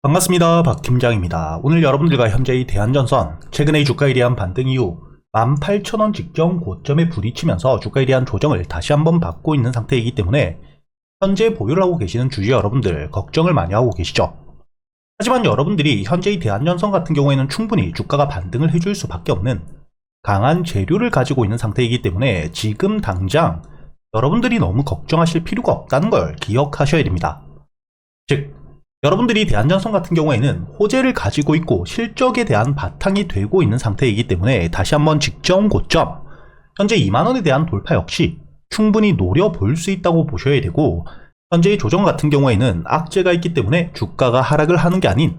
반갑습니다. 박 팀장입니다. 오늘 여러분들과 현재의 대한전선, 최근의 주가에 대한 반등 이후 18,000원 직전 고점에 부딪히면서 주가에 대한 조정을 다시 한번 받고 있는 상태이기 때문에 현재 보유를 하고 계시는 주주 여러분들 걱정을 많이 하고 계시죠. 하지만 여러분들이 현재의 대한전선 같은 경우에는 충분히 주가가 반등을 해줄 수밖에 없는 강한 재료를 가지고 있는 상태이기 때문에 지금 당장 여러분들이 너무 걱정하실 필요가 없다는 걸 기억하셔야 됩니다. 즉, 여러분들이 대한전선 같은 경우에는 호재를 가지고 있고 실적에 대한 바탕이 되고 있는 상태이기 때문에 다시 한번 직전 고점, 현재 2만원에 대한 돌파 역시 충분히 노려볼 수 있다고 보셔야 되고, 현재의 조정 같은 경우에는 악재가 있기 때문에 주가가 하락을 하는 게 아닌,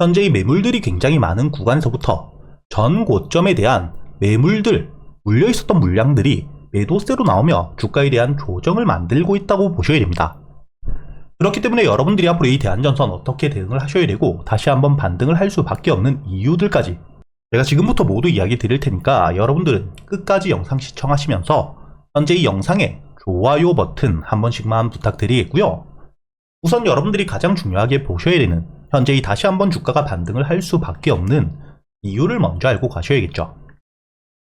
현재의 매물들이 굉장히 많은 구간에서부터 전 고점에 대한 매물들, 물려 있었던 물량들이 매도세로 나오며 주가에 대한 조정을 만들고 있다고 보셔야 됩니다. 그렇기 때문에 여러분들이 앞으로 이 대한전선 어떻게 대응을 하셔야 되고 다시 한번 반등을 할 수밖에 없는 이유들까지 제가 지금부터 모두 이야기 드릴 테니까 여러분들은 끝까지 영상 시청하시면서 현재 이 영상에 좋아요 버튼 한 번씩만 부탁드리겠고요. 우선 여러분들이 가장 중요하게 보셔야 되는 현재 이 다시 한번 주가가 반등을 할 수밖에 없는 이유를 먼저 알고 가셔야겠죠.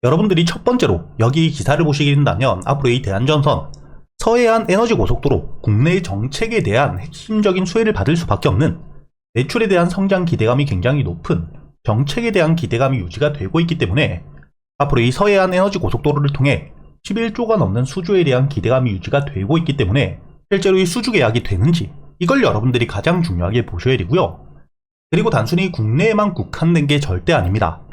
여러분들이 첫 번째로 여기 기사를 보시게 된다면 앞으로 이 대한전선 서해안 에너지 고속도로 국내 정책에 대한 핵심적인 수혜를 받을 수밖에 없는 매출에 대한 성장 기대감이 굉장히 높은 정책에 대한 기대감이 유지가 되고 있기 때문에 앞으로 이 서해안 에너지 고속도로를 통해 11조가 넘는 수주에 대한 기대감이 유지가 되고 있기 때문에 실제로 이 수주 계약이 되는지 이걸 여러분들이 가장 중요하게 보셔야 되고요. 그리고 단순히 국내에만 국한된 게 절대 아닙니다.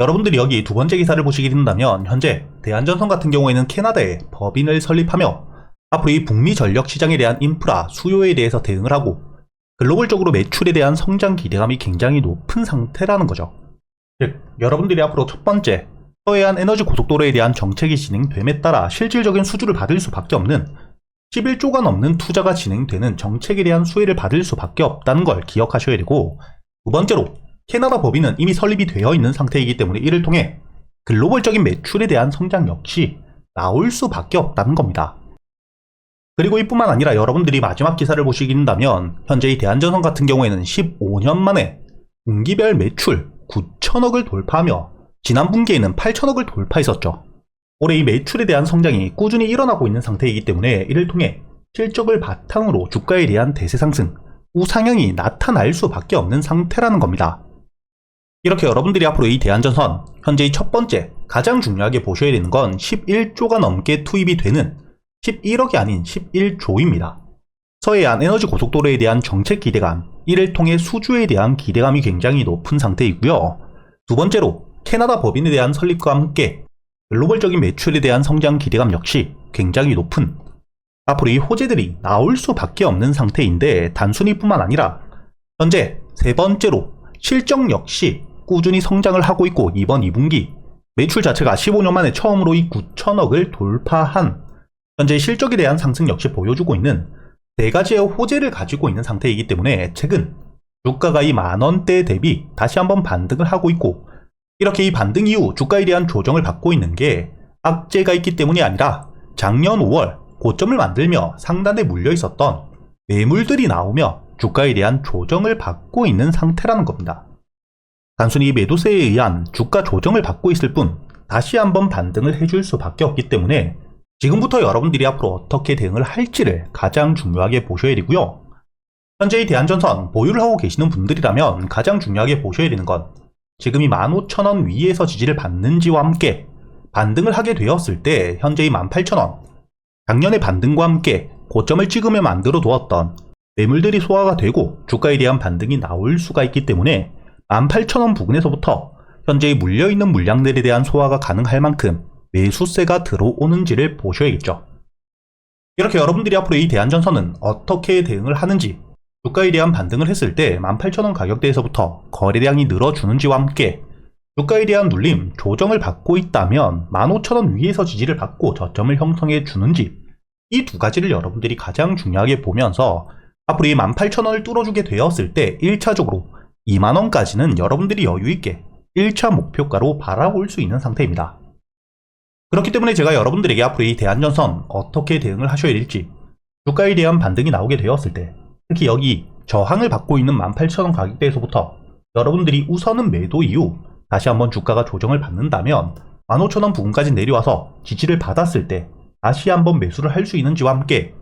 여러분들이 여기 두 번째 기사를 보시게 된다면 현재 대한전선 같은 경우에는 캐나다에 법인을 설립하며 앞으로 이 북미 전력 시장에 대한 인프라 수요에 대해서 대응을 하고 글로벌적으로 매출에 대한 성장 기대감이 굉장히 높은 상태라는 거죠. 즉, 여러분들이 앞으로 첫 번째 서해안 에너지 고속도로에 대한 정책이 진행됨에 따라 실질적인 수주를 받을 수밖에 없는 11조가 넘는 투자가 진행되는 정책에 대한 수혜를 받을 수밖에 없다는 걸 기억하셔야 되고 두 번째로 캐나다 법인은 이미 설립이 되어 있는 상태이기 때문에 이를 통해 글로벌적인 매출에 대한 성장 역시 나올 수밖에 없다는 겁니다. 그리고 이뿐만 아니라 여러분들이 마지막 기사를 보시게 된다면 현재 이 대한전선 같은 경우에는 15년 만에 분기별 매출 9천억을 돌파하며 지난 분기에는 8천억을 돌파했었죠. 올해 이 매출에 대한 성장이 꾸준히 일어나고 있는 상태이기 때문에 이를 통해 실적을 바탕으로 주가에 대한 대세 상승, 우상향이 나타날 수밖에 없는 상태라는 겁니다. 이렇게 여러분들이 앞으로 이 대한전선 현재의 첫 번째 가장 중요하게 보셔야 되는 건 11조가 넘게 투입이 되는 11억이 아닌 11조입니다. 서해안 에너지 고속도로에 대한 정책 기대감, 이를 통해 수주에 대한 기대감이 굉장히 높은 상태이고요. 두 번째로 캐나다 법인에 대한 설립과 함께 글로벌적인 매출에 대한 성장 기대감 역시 굉장히 높은 앞으로 이 호재들이 나올 수밖에 없는 상태인데 단순히뿐만 아니라 현재 세 번째로 실적 역시 꾸준히 성장을 하고 있고 이번 2분기 매출 자체가 15년 만에 처음으로 이 9천억을 돌파한 현재 실적에 대한 상승 역시 보여주고 있는 네 가지의 호재를 가지고 있는 상태이기 때문에 최근 주가가 이 만원대 대비 다시 한번 반등을 하고 있고 이렇게 이 반등 이후 주가에 대한 조정을 받고 있는 게 악재가 있기 때문이 아니라 작년 5월 고점을 만들며 상단에 물려 있었던 매물들이 나오며 주가에 대한 조정을 받고 있는 상태라는 겁니다. 단순히 매도세에 의한 주가 조정을 받고 있을 뿐 다시 한번 반등을 해줄 수밖에 없기 때문에 지금부터 여러분들이 앞으로 어떻게 대응을 할지를 가장 중요하게 보셔야 되고요. 현재 이 대한전선 보유를 하고 계시는 분들이라면 가장 중요하게 보셔야 되는 건 지금 이 15,000원 위에서 지지를 받는지와 함께 반등을 하게 되었을 때 현재 이 18,000원 작년의 반등과 함께 고점을 찍으며 만들어 두었던 매물들이 소화가 되고 주가에 대한 반등이 나올 수가 있기 때문에 18,000원 부근에서부터 현재의 물려있는 물량들에 대한 소화가 가능할 만큼 매수세가 들어오는지를 보셔야겠죠. 이렇게 여러분들이 앞으로 이 대한전선은 어떻게 대응을 하는지 주가에 대한 반등을 했을 때 18,000원 가격대에서부터 거래량이 늘어주는지와 함께 주가에 대한 눌림, 조정을 받고 있다면 15,000원 위에서 지지를 받고 저점을 형성해 주는지 이 두 가지를 여러분들이 가장 중요하게 보면서 앞으로 이 18,000원을 뚫어주게 되었을 때 1차적으로 2만원까지는 여러분들이 여유있게 1차 목표가로 바라볼 수 있는 상태입니다. 그렇기 때문에 제가 여러분들에게 앞으로 이 대한전선 어떻게 대응을 하셔야 될지 주가에 대한 반등이 나오게 되었을 때 특히 여기 저항을 받고 있는 18,000원 가격대에서부터 여러분들이 우선은 매도 이후 다시 한번 주가가 조정을 받는다면 15,000원 부근까지 내려와서 지지를 받았을 때 다시 한번 매수를 할 수 있는지와 함께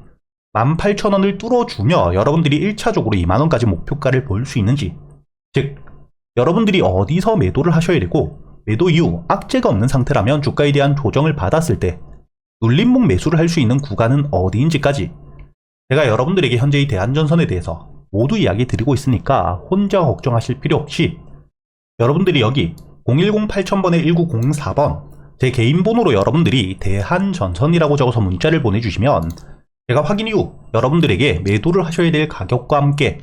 18,000원을 뚫어주며 여러분들이 1차적으로 2만원까지 목표가를 볼 수 있는지 즉 여러분들이 어디서 매도를 하셔야 되고 매도 이후 악재가 없는 상태라면 주가에 대한 조정을 받았을 때 눌림목 매수를 할 수 있는 구간은 어디인지까지 제가 여러분들에게 현재 이 대한전선에 대해서 모두 이야기 드리고 있으니까 혼자 걱정하실 필요 없이 여러분들이 여기 010-8000번에 1904번 제 개인 번호로 여러분들이 대한전선이라고 적어서 문자를 보내주시면 제가 확인 이후 여러분들에게 매도를 하셔야 될 가격과 함께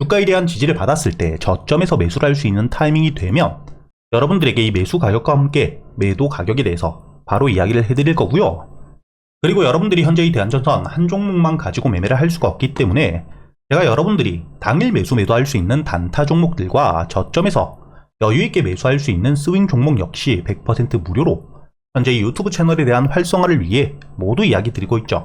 주가에 대한 지지를 받았을 때 저점에서 매수를 할 수 있는 타이밍이 되면 여러분들에게 이 매수 가격과 함께 매도 가격에 대해서 바로 이야기를 해드릴 거고요. 그리고 여러분들이 현재 이 대한전선 한 종목만 가지고 매매를 할 수가 없기 때문에 제가 여러분들이 당일 매수 매도할 수 있는 단타 종목들과 저점에서 여유있게 매수할 수 있는 스윙 종목 역시 100% 무료로 현재 이 유튜브 채널에 대한 활성화를 위해 모두 이야기 드리고 있죠.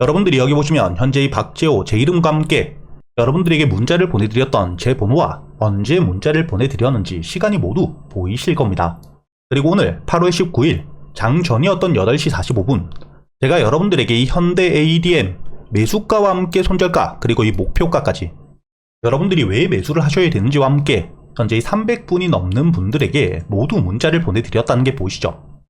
여러분들이 여기 보시면 현재 이 박재호 제 이름과 함께 여러분들에게 문자를 보내드렸던 제 번호와 언제 문자를 보내드렸는지 시간이 모두 보이실 겁니다. 그리고 오늘 8월 19일 장 전이었던 8시 45분 제가 여러분들에게 이 현대 ADM 매수가와 함께 손절가 그리고 이 목표가까지 여러분들이 왜 매수를 하셔야 되는지와 함께 현재 300분이 넘는 분들에게 모두 문자를 보내드렸다는 게 보이시죠?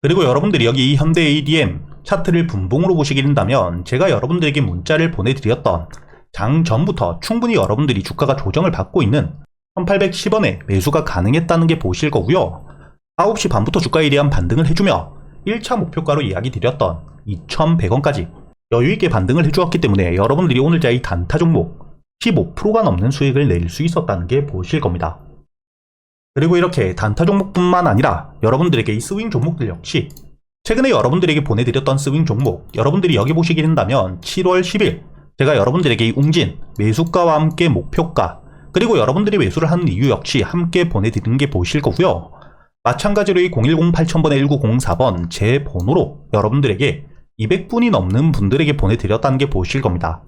그리고 여러분들이 여기 이 현대 ADM 차트를 분봉으로 보시게 된다면 제가 여러분들에게 문자를 보내드렸던 장 전부터 충분히 여러분들이 주가가 조정을 받고 있는 1810원에 매수가 가능했다는 게 보실 거고요. 9시 반부터 주가에 대한 반등을 해주며 1차 목표가로 이야기 드렸던 2100원까지 여유있게 반등을 해주었기 때문에 여러분들이 오늘자 이 단타 종목 15%가 넘는 수익을 낼 수 있었다는 게 보실 겁니다. 그리고 이렇게 단타 종목뿐만 아니라 여러분들에게 이 스윙 종목들 역시 최근에 여러분들에게 보내드렸던 스윙 종목 여러분들이 여기 보시게 된다면 7월 10일 제가 여러분들에게 이 웅진 매수가와 함께 목표가 그리고 여러분들이 매수를 하는 이유 역시 함께 보내드리는 게 보실 거고요. 마찬가지로 이 010-8000번에 1904번 제 번호로 여러분들에게 200분이 넘는 분들에게 보내드렸다는 게 보실 겁니다.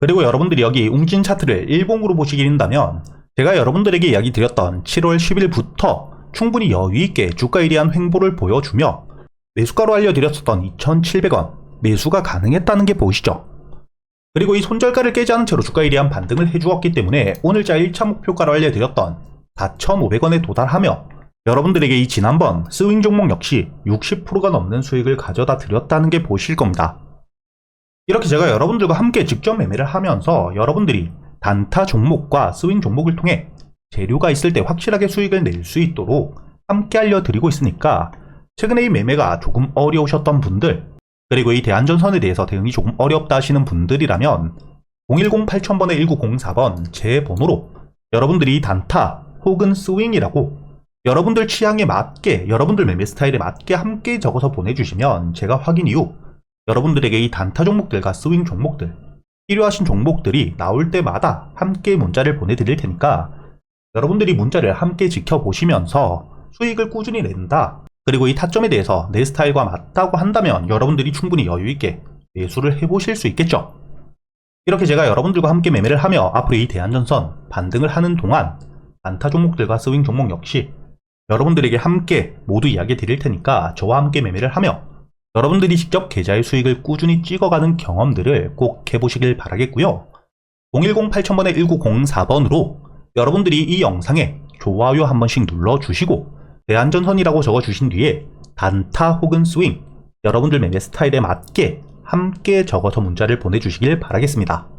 그리고 여러분들이 여기 웅진 차트를 일봉으로 보시게 된다면 제가 여러분들에게 이야기 드렸던 7월 10일부터 충분히 여유있게 주가에 대한 횡보를 보여주며 매수가로 알려드렸었던 2,700원 매수가 가능했다는 게 보이시죠? 그리고 이 손절가를 깨지 않은 채로 주가에 대한 반등을 해주었기 때문에 오늘자 1차 목표가로 알려드렸던 4,500원에 도달하며 여러분들에게 이 지난번 스윙 종목 역시 60%가 넘는 수익을 가져다 드렸다는 게 보실 겁니다. 이렇게 제가 여러분들과 함께 직접 매매를 하면서 여러분들이 단타 종목과 스윙 종목을 통해 재료가 있을 때 확실하게 수익을 낼 수 있도록 함께 알려드리고 있으니까 최근에 이 매매가 조금 어려우셨던 분들 그리고 이 대한전선에 대해서 대응이 조금 어렵다 하시는 분들이라면 010-8000번에 1904번 제 번호로 여러분들이 단타 혹은 스윙이라고 여러분들 취향에 맞게 여러분들 매매 스타일에 맞게 함께 적어서 보내주시면 제가 확인 이후 여러분들에게 이 단타 종목들과 스윙 종목들 필요하신 종목들이 나올 때마다 함께 문자를 보내드릴 테니까 여러분들이 문자를 함께 지켜보시면서 수익을 꾸준히 낸다. 그리고 이 타점에 대해서 내 스타일과 맞다고 한다면 여러분들이 충분히 여유있게 매수를 해보실 수 있겠죠. 이렇게 제가 여러분들과 함께 매매를 하며 앞으로 이 대한전선 반등을 하는 동안 단타 종목들과 스윙 종목 역시 여러분들에게 함께 모두 이야기 드릴 테니까 저와 함께 매매를 하며 여러분들이 직접 계좌의 수익을 꾸준히 찍어가는 경험들을 꼭 해보시길 바라겠고요. 010-8000번에 1904번으로 여러분들이 이 영상에 좋아요 한 번씩 눌러주시고 대한전선이라고 적어주신 뒤에 단타 혹은 스윙 여러분들 매매 스타일에 맞게 함께 적어서 문자를 보내주시길 바라겠습니다.